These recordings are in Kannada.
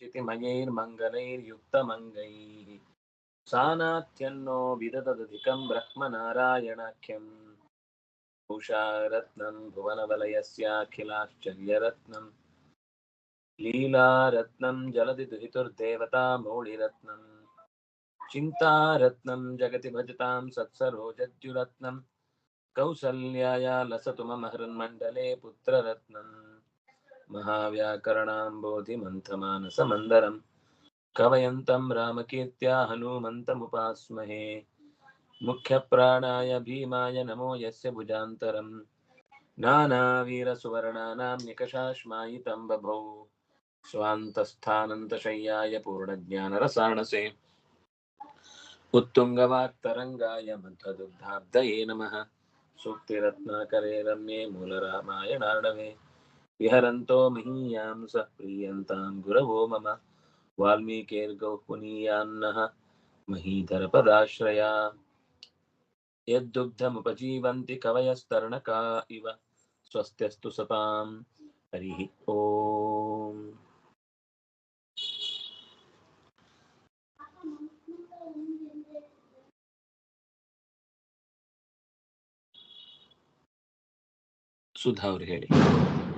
चितिमयैर्मङ्गलैर्युक्तमङ्गैः सानात्यन्नो विदधदधिकं ब्रह्मनारायणाख्यम्। उषारत्नं भुवनवलयस्याखिलाश्चर्यरत्नं। लीलारत्नं जलधि दुहितुर्देवता मौळिरत्नम् चिन्तारत्नं जगति भजतां सत्सरोजद्युरत्नं कौसल्याया लसतु मम हृन्मण्डले पुत्ररत्नम् महाव्याकरणाम्बोधिमन्थमानसमन्दरं कवयन्तं रामकीर्त्या हनूमन्तमुपास्महे। मुख्यप्राणाय भीमाय नमो यस्य भुजान्तरं। नानावीरसुवर्णानां निकषाश्मायितं बभौ। स्वान्तस्थानन्तशय्याय पूर्णज्ञानरसाणसे। उत्तुङ्गवाक्तरङ्गाय मध्वदुग्धाब्दये नमः। सूक्तिरत्नाकरे रम्ये मूलरामायणार्णवे विहरन्तो महीयां सः प्रीयन्तां गुरवो मम वाल्मीकिर्गौः पुनीयान्नः महीधरपदाश्रया यद्दुग्धमुपजीवन्ति कवयस्तरणका इव स्वस्त्यस्तु सतां हरिः ॐ ಸುಧಾ ಅವ್ರು ಹೇಳಿ ಉಕ್- ಹ್ಮ್.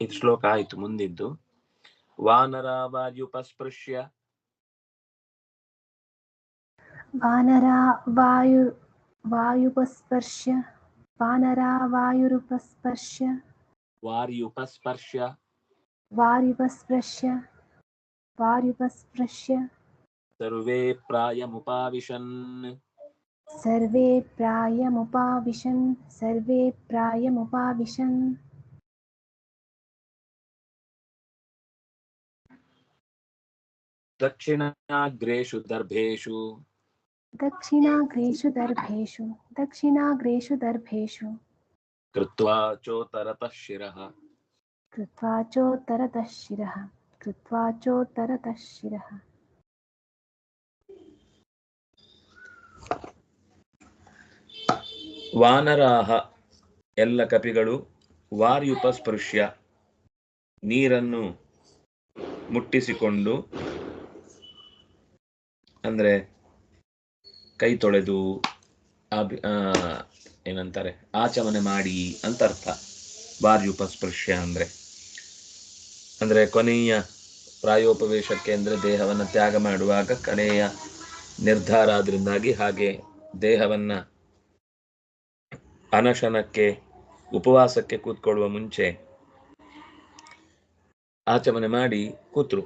ಇದು ಶ್ಲೋಕ ಆಯ್ತು ಮುಂದಿದ್ದು. ವಾನರಾವಾಯುಪಸ್ಪೃಶ್ಯ. ವಾನರ ವಾಯು ವಾಯುಪಸ್ಪರ್ಶ್ಯ ವಾನರ ವಾಯುರುಪಸ್ಪರ್ಶ್ಯ ವಾರ್ಯುಪಸ್ಪರ್ಶ್ಯ ವಾರ್ಯುಪಸ್ಪೃಶ್ಯ ವಾರ್ಯುಪಸ್ಪೃಶ್ಯ ಸರ್ವೇ ಪ್ರಾಯಮುಪಾವಿಶನ್. सर्वे प्रायमुपाविशन् सर्वे प्रायमुपाविशन्। दक्षिणाग्रेषु दर्भेषु। दक्षिणाग्रेषु दर्भेषु दक्षिणाग्रेषु दर्भेषु। कृत्वा चोत्तरतः शिरः। कृत्वा चोत्तरतः शिरः कृत्वा चोत्तरतः शिरः। ವಾನರಾಹ ಎಲ್ಲ ಕಪಿಗಳು ವಾರ್ಯುಪಸ್ಪೃಶ್ಯ. ನೀರನ್ನು ಮುಟ್ಟಿಸಿಕೊಂಡು ಅಂದ್ರೆ ಕೈ ತೊಳೆದು ಆ, ಏನಂತಾರೆ? ಆಚಮನೆ ಮಾಡಿ ಅಂತ ಅರ್ಥ. ವಾರ್ಯುಪಸ್ಪೃಶ್ಯ ಅಂದ್ರೆ. ಅಂದ್ರೆ ಕೊನೆಯ ಪ್ರಾಯೋಪವೇಶಕ್ಕೆ ಅಂದ್ರೆ ದೇಹವನ್ನು ತ್ಯಾಗ ಮಾಡುವಾಗ ಕಡೆಯ ನಿರ್ಧಾರ ಆದ್ರಿಂದಾಗಿ ಹಾಗೆ ದೇಹವನ್ನ ಅನಶನಕ್ಕೆ, ಉಪವಾಸಕ್ಕೆ ಕೂತ್ಕೊಳ್ಳುವ ಮುಂಚೆ ಆಚಮನೆ ಮಾಡಿ ಕೂತ್ರು.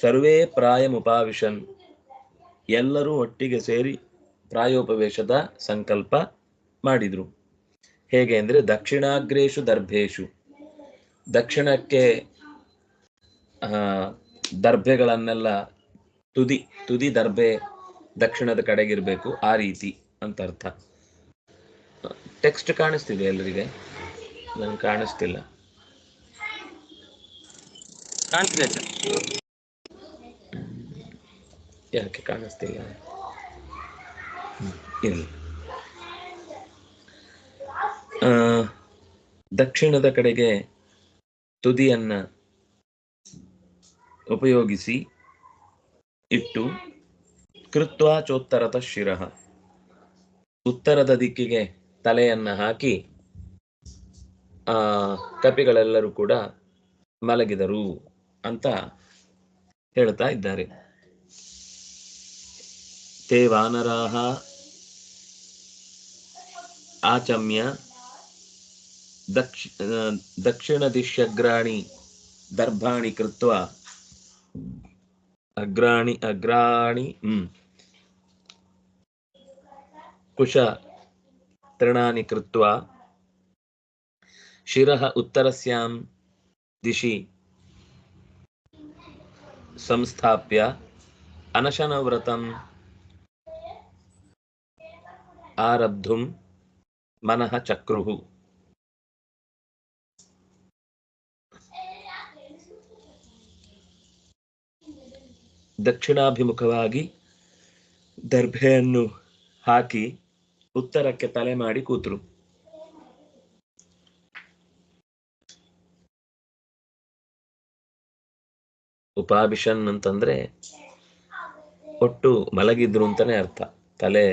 ಸರ್ವೇ ಪ್ರಾಯಮುಪಾವಿಶನ್. ಎಲ್ಲರೂ ಒಟ್ಟಿಗೆ ಸೇರಿ ಪ್ರಾಯೋಪವೇಶದ ಸಂಕಲ್ಪ ಮಾಡಿದ್ರು. ಹೇಗೆ ಅಂದರೆ ದಕ್ಷಿಣಾಗ್ರೇಶು ದರ್ಭೇಶು. ದಕ್ಷಿಣಕ್ಕೆ ದರ್ಭೆಗಳನ್ನೆಲ್ಲ ತುದಿ ತುದಿ ದರ್ಭೆ ದಕ್ಷಿಣದ ಕಡೆಗಿರಬೇಕು ಆ ರೀತಿ ಅಂತ ಅರ್ಥ. ಟೆಕ್ಸ್ಟ್ ಕಾಣಿಸ್ತಿದೆ ಎಲ್ಲರಿಗೆ ನಂಗೆ ಕಾಣಿಸ್ತಿಲ್ಲ. ಕಾಣಿಸ್ತಿದೆ. ಯಾಕೆ ಕಾಣಿಸ್ತಿಲ್ಲ? ಇಲ್ಲ. ದಕ್ಷಿಣದ ಕಡೆಗೆ ತುದಿಯನ್ನ ಉಪಯೋಗಿಸಿ ಇಟ್ಟು ಕೃತ್ವಾಚೋತ್ತರದ ಶಿರಹ ಶಿರಃ. ಉತ್ತರದ ದಿಕ್ಕಿಗೆ ತಲೆಯನ್ನ ಹಾಕಿ, ಆ, ಕಪಿಗಳೆಲ್ಲರೂ ಕೂಡ ಮಲಗಿದರು ಅಂತ ಹೇಳ್ತಾ ಇದ್ದಾರೆ. ತೇ ವಾನರಾಹ ಆಚಮ್ಯ ದಕ್ಷ ದಕ್ಷಿಣ ದಿಶ್ಯಗ್ರಾಣಿ ದರ್ಭಾಣಿ ಕೃತ್ವ ಅಗ್ರಾಣಿ ಅಗ್ರಾಣಿ, ಹ್ಮ್, ಕುಶ तृणानि कृत्वा शिरः उत्तरस्यां दिशि संस्थाप्य अनशनव्रतम् आरब्धुं मनः चक्रुः ದಕ್ಷಿಣಾಭಿಮುಖವಾಗಿ ದರ್ಭೆಯನ್ನು ಹಾಕಿ ಉತ್ತರಕ್ಕೆ ತಲೆ ಮಾಡಿ ಕೂತ್ರು. ಉಪಾಭಿಷನ್ ಅಂತಂದ್ರೆ ಒಟ್ಟು ಮಲಗಿದ್ರು ಅಂತಾನೆ ಅರ್ಥ. ತಲೆ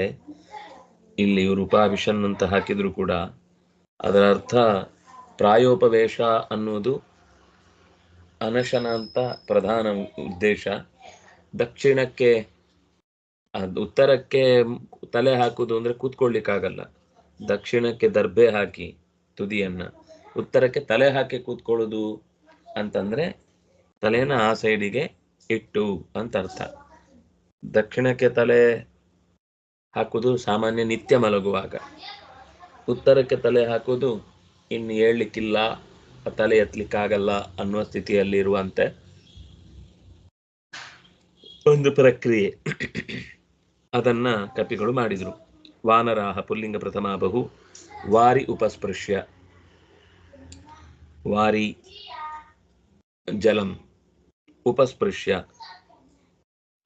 ಇಲ್ಲಿ ಇವರು ಉಪಾಭಿಷನ್ ಅಂತ ಹಾಕಿದ್ರು ಕೂಡ. ಅದರ ಅರ್ಥ ಪ್ರಾಯೋಪವೇಶ ಅನ್ನೋದು ಅನಶನ ಅಂತ ಪ್ರಧಾನ ಉದ್ದೇಶ. ದಕ್ಷಿಣಕ್ಕೆ ಉತ್ತರಕ್ಕೆ ತಲೆ ಹಾಕುದು ಅಂದ್ರೆ ಕೂತ್ಕೊಳ್ಳಿಕ್ಕಾಗಲ್ಲ. ದಕ್ಷಿಣಕ್ಕೆ ದರ್ಬೆ ಹಾಕಿ ತುದಿಯನ್ನ. ಉತ್ತರಕ್ಕೆ ತಲೆ ಹಾಕಿ ಕೂತ್ಕೊಳ್ಳುದು ಅಂತಂದ್ರೆ ತಲೆಯನ್ನ ಆ ಸೈಡಿಗೆ ಇಟ್ಟು ಅಂತ ಅರ್ಥ. ದಕ್ಷಿಣಕ್ಕೆ ತಲೆ ಹಾಕುದು ಸಾಮಾನ್ಯ ನಿತ್ಯ ಮಲಗುವಾಗ. ಉತ್ತರಕ್ಕೆ ತಲೆ ಹಾಕುದು ಇನ್ನು ಹೇಳಲಿಕ್ಕಿಲ್ಲ, ತಲೆ ಎತ್ತಲಿಕ್ಕಾಗಲ್ಲ ಅನ್ನುವ ಸ್ಥಿತಿಯಲ್ಲಿ ಇರುವಂತೆ ಒಂದು ಪ್ರಕ್ರಿಯೆ. ಅದನ್ನ ಕಪಿಗಳು ಮಾಡಿದರು. ವಾನರಾಹ ಪುಲ್ಲಿಂಗ ಪ್ರಥಮ ಬಹು ವಾರಿ ಉಪಸ್ಪೃಶ್ಯ, ವಾರಿ ಜಲಂ, ಉಪಸ್ಪೃಶ್ಯ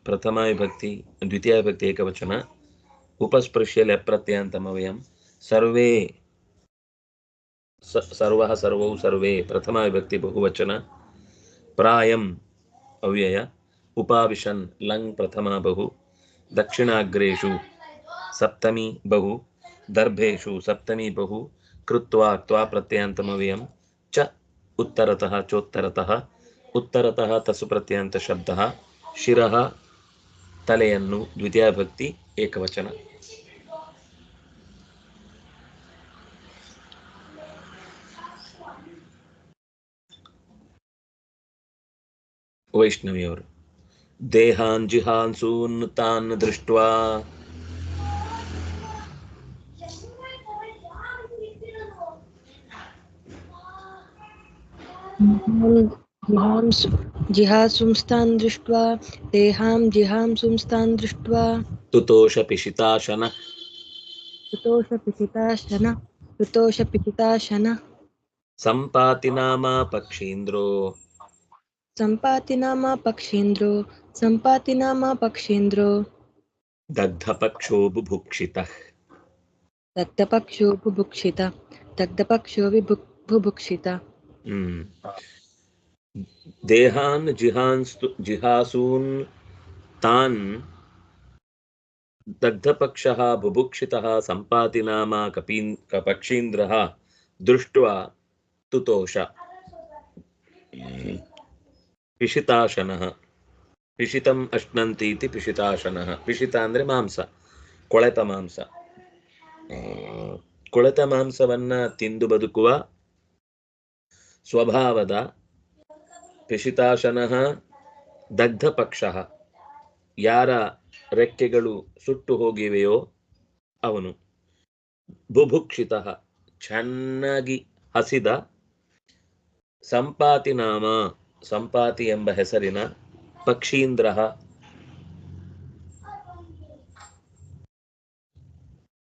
ಪ್ರಥಮ ವಿಭಕ್ತಿ ದ್ವಿತೀಯ ವಿಭಕ್ತಿ ಏಕವಚನ ಉಪಸ್ಪೃಶ್ಯ ಲೆಪ್ರತ್ಯಂತಮವಯಂ ಸರ್ವೇ ಸರ್ವ ಸರ್ವಃ ಸರ್ವೌ ಪ್ರಥಮ ವಿಭಕ್ತಿ ಬಹುವಚನ, ಪ್ರಾಯಂ ಅವ್ಯಯ, ಉಪಾವಿಶನ್ ಲಂಗ್ ಪ್ರಥಮ ಬಹು ದಕ್ಷಿಣಾಗ್ರೇಷು ಸಪ್ತಮಿ ಬಹು ದರ್ಭೇಶು ಸಪ್ತಮಿ ಬಹು, ಕೃತ್ವಾ ಕ್ತ್ವಾ ಪ್ರತ್ಯಯಾಂತಮವ್ಯಯಂ ಚ ಉತ್ತರತಃ ಚೋತ್ತರತಃ, ಉತ್ತರತಃ ತಸು ಪ್ರತ್ಯಂತ ಶಬ್ದ, ಶಿರಃ ತಲೆಯನ್ನು ದ್ವಿತೀಯ ಭಕ್ತಿ ಏಕವಚನ. ವೈಷ್ಣವಿಯವರು. देहान् जिहांसून् तान् दृष्ट्वा। जिहांसुंस्तान् दृष्ट्वा देहां जिहांसुंस्तान् दृष्ट्वा। तुतोषपिशिताशन तुतोषपिशिताशन तुतोषपिशिताशन सम्पाति नामा पक्षीन्द्रो संपाति नाम पक्षेन्द्रो संपाति नाम पक्षेन्द्रो। दग्धपक्षो बुभुक्षितः दग्धपक्षो बुभुक्षित दग्धपक्षो बुभुक्षित हम्म। देहान् जिहांस्तु जिहासून् तान् दग्धपक्षः बुभुक्षितः संपाति नाम कपीन् कपक्षेन्द्रः दृष्ट्वा तुतोष। ಪಿಶಿತಾಶನಃ. ಪಿಶಿತಂ ಅಶ್ನಂತಿ ಇತಿ ಪಿಶಿತಾಶನಃ. ಪಿಶಿತ ಅಂದ್ರೆ ಮಾಂಸ, ಕೊಳೆತ ಮಾಂಸ. ಕೊಳೆತ ಮಾಂಸವನ್ನ ತಿಂದು ಬದುಕುವ ಸ್ವಭಾವದ ಪಿಶಿತಾಶನಃ ದಗ್ಧ ಪಕ್ಷ ಯಾರ ರೆಕ್ಕೆಗಳು ಸುಟ್ಟು ಹೋಗಿವೆಯೋ ಅವನು ಬುಭುಕ್ಷಿತ ಚೆನ್ನಾಗಿ ಹಸಿದ ಸಂಪಾತಿ ನಾಮ ಸಂಪಾತಿ ಎಂಬ ಹೆಸರಿನ ಪಕ್ಷೀಂದ್ರ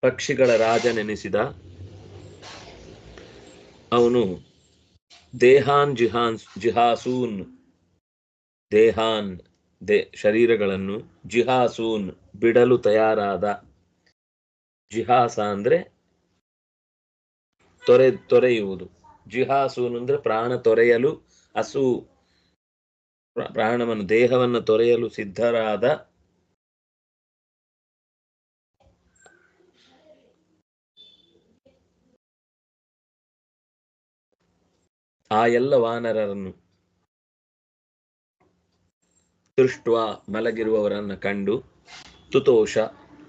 ಪಕ್ಷಿಗಳ ರಾಜನೆನಿಸಿದ ಅವನು ದೇಹಾನ್ ಜಿಹಾನ್, ಜಿಹಾಸೂನ್, ದೇಹಾನ್ ದೇ ಶರೀರಗಳನ್ನು ಜಿಹಾಸೂನ್ ಬಿಡಲು ತಯಾರಾದ. ಜಿಹಾಸ ಅಂದ್ರೆ ತೊರೆ, ತೊರೆಯುವುದು. ಜಿಹಾಸೂನ್ ಅಂದ್ರೆ ಪ್ರಾಣ ತೊರೆಯಲು ಪ್ರ- ಪ್ರಾಣವನ್ನು, ದೇಹವನ್ನು ತೊರೆಯಲು ಸಿದ್ಧರಾದ ಆ ಎಲ್ಲ ವಾನರರನ್ನು ದೃಷ್ಟ ಮಲಗಿರುವವರನ್ನ ಕಂಡು ತುತೋಷ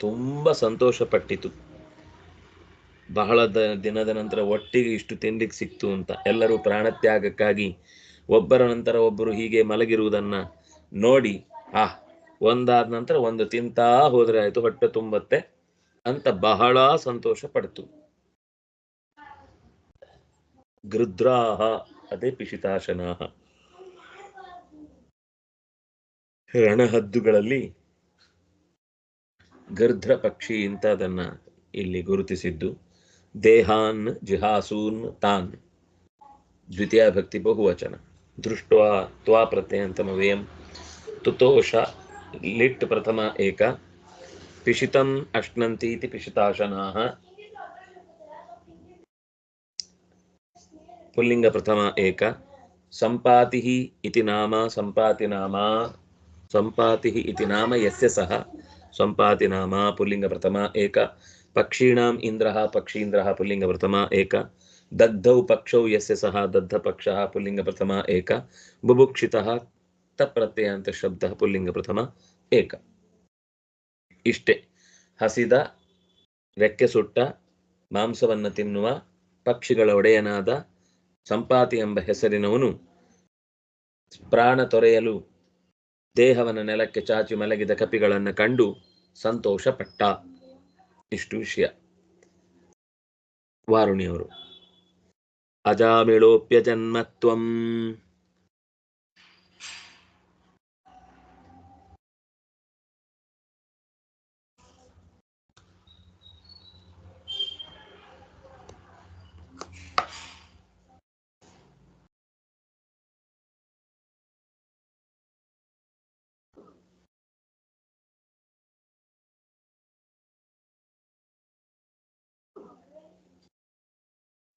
ತುಂಬ ಸಂತೋಷಪಟ್ಟಿತು. ಬಹಳ ದ- ದಿನದ ನಂತರ ಒಟ್ಟಿಗೆ ಇಷ್ಟು ತಿಂಡಿಗೆ ಸಿಕ್ತು ಅಂತ ಎಲ್ಲರೂ ಪ್ರಾಣತ್ಯಾಗಕ್ಕಾಗಿ ಒಬ್ಬರ ನಂತರ ಒಬ್ಬರು ಹೀಗೆ ಮಲಗಿರುವುದನ್ನ ನೋಡಿ, ಆ, ಒಂದಾದ ನಂತರ ಒಂದು ತಿಂತಾ ಹೋದ್ರೆ ಆಯ್ತು, ಹೊಟ್ಟೆ ತುಂಬತ್ತೆ ಅಂತ ಬಹಳ ಸಂತೋಷ ಪಡ್ತು. ಗೃದ್ರಾಹ ಅದೇ ಪಿಶಿತಾಶನಾಹ ರಣಹದ್ದುಗಳಲ್ಲಿ ಗರ್ಧ್ರ ಪಕ್ಷಿ ಅಂತ ಇಲ್ಲಿ ಗುರುತಿಸಿದ್ದು. ದೇಹಾನ್, ಜಿಹಾಸೂನ್, ತಾನ್. ದ್ವಿತೀಯ ಭಕ್ತಿ ಬಹುವಚನ. ದೃಷ್ಟ್ವಾ ತ್ವಾ ಪ್ರತ್ಯಯಂತಮವೇಯಂ ತುತೋಷ ಲಿಟ್ ಪ್ರಥಮ ಏಕ ಪಿಶಿತಂ ಅಶ್ನಂತಿ ಇತಿ ಪಿಶಿತಾಶನಾಹ ಪುಲ್ಲಿಂಗ ಪ್ರಥಮ ಏಕ ಸಂಪಾತಿ ಇತಿ ನಾಮ ಸಂಪಾತಿ ನಾಮ ಸಂಪಾತಿ ಇತಿ ನಾಮ ಯಸ್ಯ ಸಹ ಸಂಪಾತಿ ನಾಮ ಪುಲ್ಲಿಂಗ ಪ್ರಥಮ ಏಕ ಪಕ್ಷೀಣಾಂ ದಗ್ಧೌ ಪಕ್ಷೌ ಯಸ್ಯ ಸಹ ದಗ್ಧ ಪಕ್ಷ ಪುಲ್ಲಿಂಗ ಪ್ರಥಮ ಏಕ ಬುಭುಕ್ಷಿತಃ ತಪ್ರತ್ಯಯ ಅಂತ ಶಬ್ದ ಪುಲ್ಲಿಂಗ ಪ್ರಥಮ ಏಕ ಇಷ್ಟೇ ಹಸಿದ ರೆಕ್ಕೆ ಸುಟ್ಟ ಮಾಂಸವನ್ನು ತಿನ್ನುವ, ಪಕ್ಷಿಗಳ ಒಡೆಯನಾದ, ಸಂಪಾತಿ ಎಂಬ ಹೆಸರಿನವನು, ಪ್ರಾಣ ತೊರೆಯಲು, ದೇಹವನ್ನು ನೆಲಕ್ಕೆ ಚಾಚಿ ಮಲಗಿದ ಕಪಿಗಳನ್ನು ಕಂಡು ಸಂತೋಷಪಟ್ಟ. ಇಷ್ಟು ವಿಷಯ. ವಾರುಣಿಯವರು. ಅಜಾಮಿಳೋಪ್ಯ ಜನ್ಮತ್ವಂ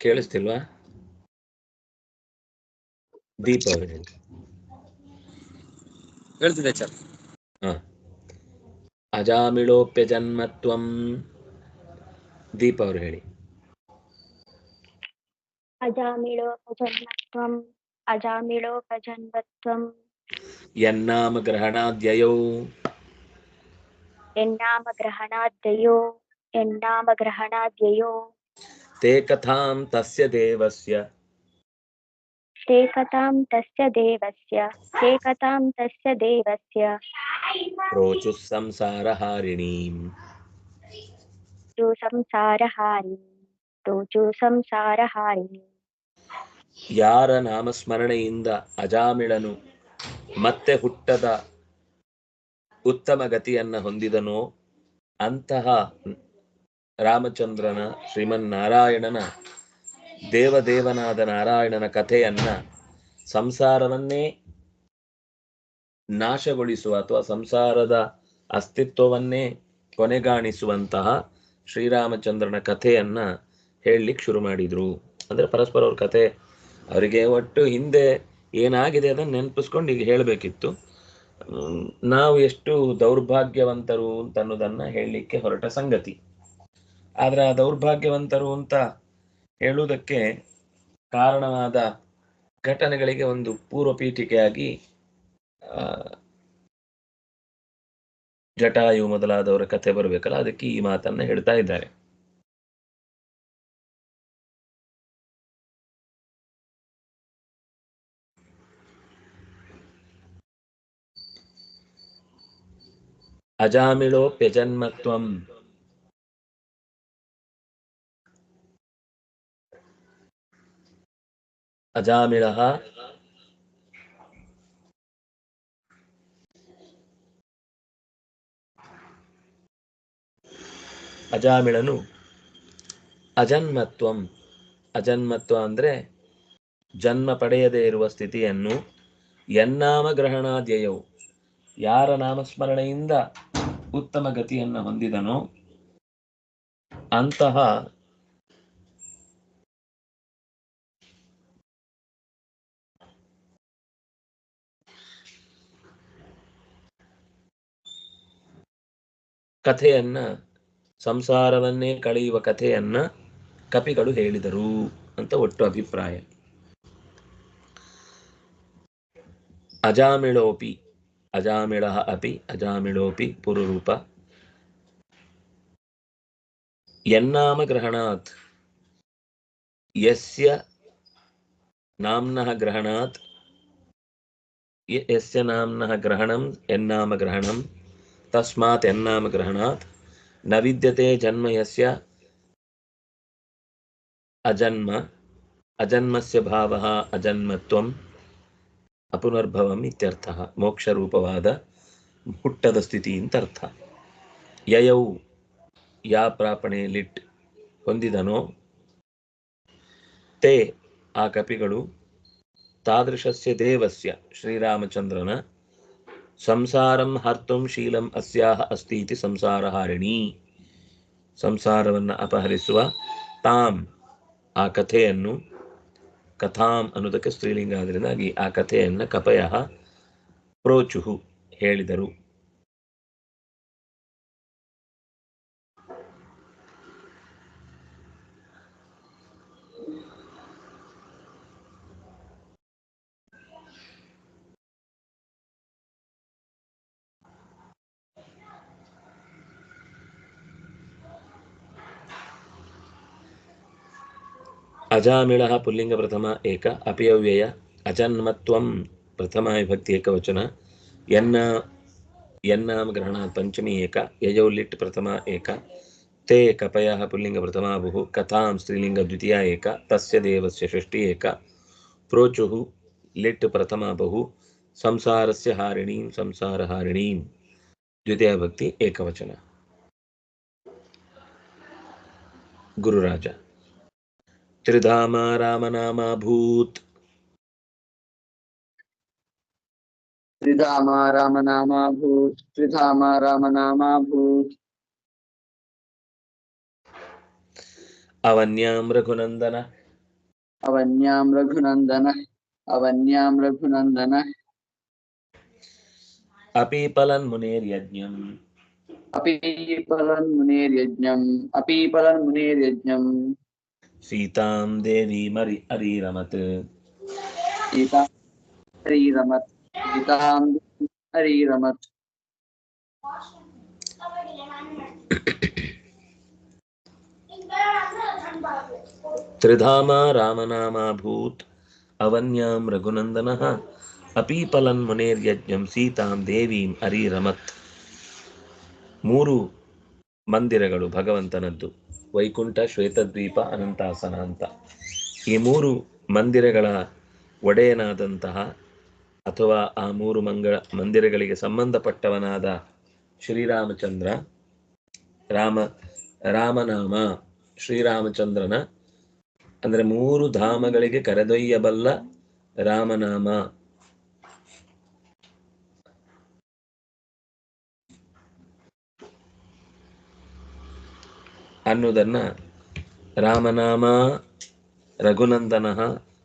ಕೇಳಿಸ್ತಿಲ್ವಾ? ದೀಪ ಅವರಿಗೆ ಹೇಳ್ತಿದ್ದೆ ಸರ್ ಹಾ. ಅಜಾಮಿಳೋಪ್ಯ ಜನ್ಮತ್ವಂ. ದೀಪ ಅವರು ಹೇಳಿ. ಅಜಾಮಿಳೋಪಜನ್ಮತ್ವಂ ಅಜಾಮಿಳೋಪಜನ್ಮತ್ವಂ ಯನ್ನಾಮ ಗ್ರಹಣಾದ್ಯಯೌ ಎನ್ನಾಮ ಗ್ರಹಣಾದ್ಯಯೋ ಎನ್ನಾಮ ಗ್ರಹಣಾದ್ಯಯೋ ತೇ ಕಥಾಂ ತಸ್ಯ ದೇವಸ್ಯ. ते कथां तस्य देवस्य ते कथां तस्य देवस्य रोचुः संसारहारिणीम् तु संसारहारिणी रोचु संसारहारिणी ಯಾರ ನಾಮಸ್ಮರಣೆಯಿಂದ ಅಜಾಮಿಳನು ಮತ್ತೆ ಹುಟ್ಟದ ಉತ್ತಮ ಗತಿಯನ್ನ ಹೊಂದಿದನೋ ಅಂತಹ ರಾಮಚಂದ್ರನ ಶ್ರೀಮನ್ನಾರಾಯಣನ ದೇವದೇವನಾದ ನಾರಾಯಣನ ಕಥೆಯನ್ನ ಸಂಸಾರವನ್ನೇ ನಾಶಗೊಳಿಸುವ ಅಥವಾ ಸಂಸಾರದ ಅಸ್ತಿತ್ವವನ್ನೇ ಕೊನೆಗಾಣಿಸುವಂತಹ ಶ್ರೀರಾಮಚಂದ್ರನ ಕಥೆಯನ್ನ ಹೇಳಲಿಕ್ಕೆ ಶುರು ಮಾಡಿದ್ರು. ಅಂದ್ರೆ ಪರಸ್ಪರ ಅವ್ರ ಕಥೆ ಅವರಿಗೆ ಒಟ್ಟು ಹಿಂದೆ ಏನಾಗಿದೆ ಅದನ್ನು ನೆನಪಿಸ್ಕೊಂಡು ಈಗ ಹೇಳಬೇಕಿತ್ತು. ನಾವು ಎಷ್ಟು ದೌರ್ಭಾಗ್ಯವಂತರು ಅಂತ ಅನ್ನೋದನ್ನ ಹೇಳಲಿಕ್ಕೆ ಹೊರಟ ಸಂಗತಿ. ಆದ್ರೆ ಆ ದೌರ್ಭಾಗ್ಯವಂತರು ಅಂತ ಹೇಳುವುದಕ್ಕೆ ಕಾರಣವಾದ ಘಟನೆಗಳಿಗೆ ಒಂದು ಪೂರ್ವ ಪೀಠಿಕೆಯಾಗಿ ಜಟಾಯು ಮೊದಲಾದವರ ಕಥೆ ಬರಬೇಕಲ್ಲ, ಅದಕ್ಕೆ ಈ ಮಾತನ್ನ ಹೇಳ್ತಾ ಇದ್ದಾರೆ. ಅಜಾಮಿಳೋಪ್ಯಜನ್ಮತ್ವಂ ಅಜಾಮಿಳಃ ಅಜಾಮಿಳನು ಅಜನ್ಮತ್ವಂ. ಅಜನ್ಮತ್ವ ಅಂದ್ರೆ ಜನ್ಮ ಪಡೆಯದೇ ಇರುವ ಸ್ಥಿತಿಯನ್ನು ಎನ್ನಾಮ ಗ್ರಹಣಾಧ್ಯಯವು ಯಾರ ನಾಮಸ್ಮರಣೆಯಿಂದ ಉತ್ತಮ ಗತಿಯನ್ನ ಹೊಂದಿದನೋ ಅಂತಹ ಕಥೆಯನ್ನ, ಸಂಸಾರವನ್ನೇ ಕಳೆಯುವ ಕಥೆಯನ್ನ ಕಪಿಗಳು ಹೇಳಿದರು ಅಂತ ಒಟ್ಟು ಅಭಿಪ್ರಾಯ. ಅಜಾಮಿಳೋಪಿ, ಅಜಾಮಿಳ ಅಪಿ, ಅಜಾಮಿಳೋಪಿ ಪುರುರೂಪ. ಎನ್ನಾಮ ಗ್ರಹಣಾತ್ ಯಸ್ಯ ನಾಮ್ನಃ ಗ್ರಹಣಾತ್ ಯಸ್ಯ ನಾಮ್ನಃ ಗ್ರಹಣಂ ಎನ್ನಾಮ ಗ್ರಹಣಂ. ತಸ್ಮಾತ್ ಎನ್ನಾಮ ಗ್ರಹಣಾತ್ನ ವಿದ್ಯತೆ ಜನ್ಮ ಯಸ್ಯ ಅಜನ್ಮ ಅಜನ್ಮಸ್ಯ ಭಾವ ಅಜನ್ಮತ್ವಂ ಅಪುನರ್ಭವಂ ಇತ್ಯರ್ಥ ಮೋಕ್ಷರೂಪವಾದ ಹುಟ್ಟದ ಸ್ಥಿತಿ ಅಂತ ಅರ್ಥ ಯಯೌ ಯಾ ಪ್ರಾಪಣೆ ಲಿಟ್ ಹೊಂದಿದನೋ ತೇ ಆ ಕಪಿಗಳು ತಾದೃಶಸ್ಯ ದೇವಸ್ಯ ಶ್ರೀರಾಮಚಂದ್ರನ ಸಂಸಾರಂ ಹರ್ತಂ ಶೀಲಂ ಅಸ್ಯಾಹ ಅಸ್ತಿ ಇತಿ ಸಂಸಾರಹಾರಿಣಿ. ಸಂಸಾರವನ್ನು ಅಪಹರಿಸುವ ತಾಂ ಆ ಕಥೆಯನ್ನು, ಕಥಾಂ ಅನ್ನೋದಕ್ಕೆ ಸ್ತ್ರೀಲಿಂಗ ಆದ್ರಿಂದಾಗಿ ಆ ಕಥೆಯನ್ನು ಕಪಯ ಪ್ರೋಚುಹು ಹೇಳಿದರು. अजामिल पुलिंग प्रथम एक अपि अजन्म प्रथम विभक्ति एक वचन यम ग्रहण पंचमी एक यजौ लिट् प्रथमा एक, ते कपयः पुल्लिङ्गप्रथमाभुः, कथां स्त्रीलिङ्गद्वितीया एक देवस्य षष्ठी एक, प्रोचु लिट् प्रथमा बहु संसारस्य संसार हिणी द्वितीय भक्ति एकवचन। गुरुराजा। त्रिधामा रामनामाभूत् त्रिधामा रामनामाभूत् त्रिधामा रामनामाभूत् अवन्यां रघुनन्दन। अवन्यां रघुनन्दनः अवन्यां रघुनन्दनः। अपीपलन् मुनेर्यज्ञम् अपीपलन् मुनेर्यज्ञम् सीतां देवीमरि अरीरमत्। सीतां हरीरमत् सीतां रमत त्रिधामा रामनामा भूत। अवन्याम रामनामाभूत् अवन्यां रघुनन्दनः। अपीपलन्मुनेर्यज्ञं सीतां देवीम् रमत मूरु ಮಂದಿರಗಳು ಭಗವಂತನದ್ದು. ವೈಕುಂಠ, ಶ್ವೇತದ್ವೀಪ, ಅನಂತಾಸನ ಅಂತ. ಈ ಮೂರು ಮಂದಿರಗಳ ಒಡೆಯನಾದಂತಹ ಅಥವಾ ಆ ಮೂರು ಮಂಗಳ, ಮಂದಿರಗಳಿಗೆ ಸಂಬಂಧಪಟ್ಟವನಾದ ಶ್ರೀರಾಮಚಂದ್ರ, ರಾಮ, ರಾಮನಾಮ, ಶ್ರೀರಾಮಚಂದ್ರನ, ಅಂದರೆ ಮೂರು ಧಾಮಗಳಿಗೆ ಕರೆದೊಯ್ಯಬಲ್ಲ ರಾಮನಾಮ. ಅನ್ನುವುದನ್ನ ರಾಮನಾಮ ರಘುನಂದನ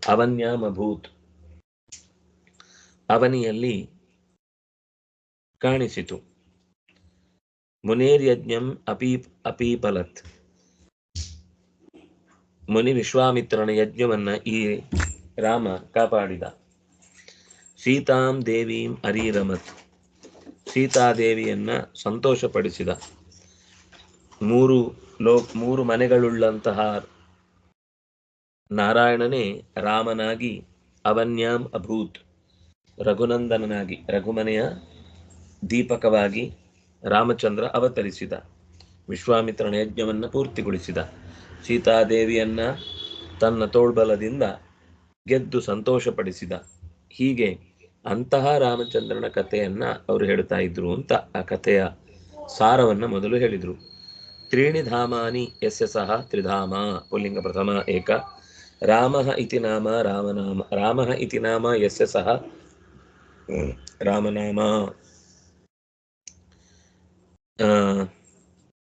ಅವನ್ಯಾಮಭೂತ್. ಅವನಿಯಲ್ಲಿ ಕಾಣಿಸಿತು. ಮುನೇರ್ಯಜ್ಞಂ ಅಪೀ ಅಪೀಪಲತ್ ಮುನಿ ವಿಶ್ವಾಮಿತ್ರನ ಯಜ್ಞವನ್ನ ಈ ರಾಮ ಕಾಪಾಡಿದ. ಸೀತಾಂ ದೇವೀಂ ಅರೀರಮತ್. ಸೀತಾದೇವಿಯನ್ನ ಸಂತೋಷಪಡಿಸಿದ. ಮೂರು ಲೋ ಮೂರು ಮನೆಗಳುಳ್ಳಂತಹ ನಾರಾಯಣನೇ ರಾಮನಾಗಿ ಅವನ್ಯಾಂ ಅಭೂತ್. ರಘುನಂದನನಾಗಿ, ರಘುಮನೆಯ ದೀಪಕವಾಗಿ ರಾಮಚಂದ್ರ ಅವತರಿಸಿದ. ವಿಶ್ವಾಮಿತ್ರನ ಯಜ್ಞವನ್ನು ಪೂರ್ತಿಗೊಳಿಸಿದ. ಸೀತಾದೇವಿಯನ್ನ ತನ್ನ ತೋಳ್ಬಲದಿಂದ ಗೆದ್ದು ಸಂತೋಷಪಡಿಸಿದ. ಹೀಗೆ ಅಂತಹ ರಾಮಚಂದ್ರನ ಕಥೆಯನ್ನ ಅವರು ಹೇಳ್ತಾ ಇದ್ರು ಅಂತ ಆ ಕಥೆಯ ಸಾರವನ್ನ ಮೊದಲು ಹೇಳಿದರು. त्रीणि धामानि, यस्य सः त्रिधाम, पुल्लिङ्ग प्रथम एक। रामः इति नाम, रामनाम, रामः इति नाम, यस्य सः रामनाम।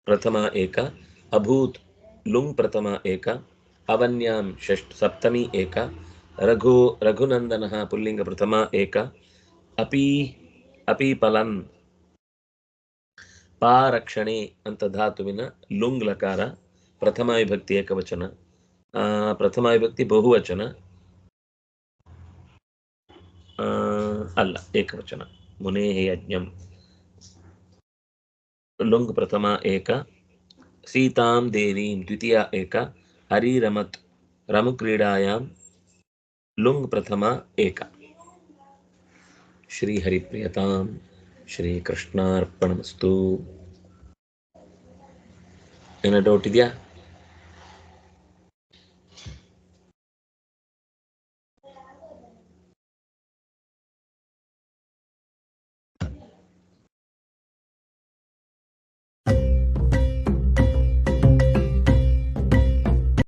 प्रथम एक। अभूत्, लुङ् प्रथम एक। अवन्यां, षष्ठ, सप्तमी एक। रघु, रघुनन्दनः पुल्लिङ्गप्रथम एक। अपि अपीपलन् ಪಾ ರಕ್ಷಣೆ ಅಂತ ಧಾತುವಿನ ಲುಂಗ್ ಲಕಾರ ಪ್ರಥಮ ವಿಭಕ್ತಿ ಏಕವಚನ ಪ್ರಥಮ ವಿಭಕ್ತಿ ಬಹುವಚನ ಅಲ್ಲ, ಏಕವಚನ, ಮುನೇ ಯಜ್ಞಂ. ಲುಂಗ್ ಪ್ರಥಮ ಏಕ, ಸೀತಾಂ ದೇವೀಂ ದ್ವಿತೀಯ ಏಕ, ಹರಿರಮತ್ ರಮುಕ್ರೀಡಾಯಾಂ ಲುಂಗ್ ಪ್ರಥಮ ಏಕ. ಶ್ರೀಹರಿಪ್ರಿಯತಾಂ ಶ್ರೀಕೃಷ್ಣಾರ್ಪಣಮಸ್ತು. ಏನೋ ಡೌಟ್ ಇದೆಯಾ?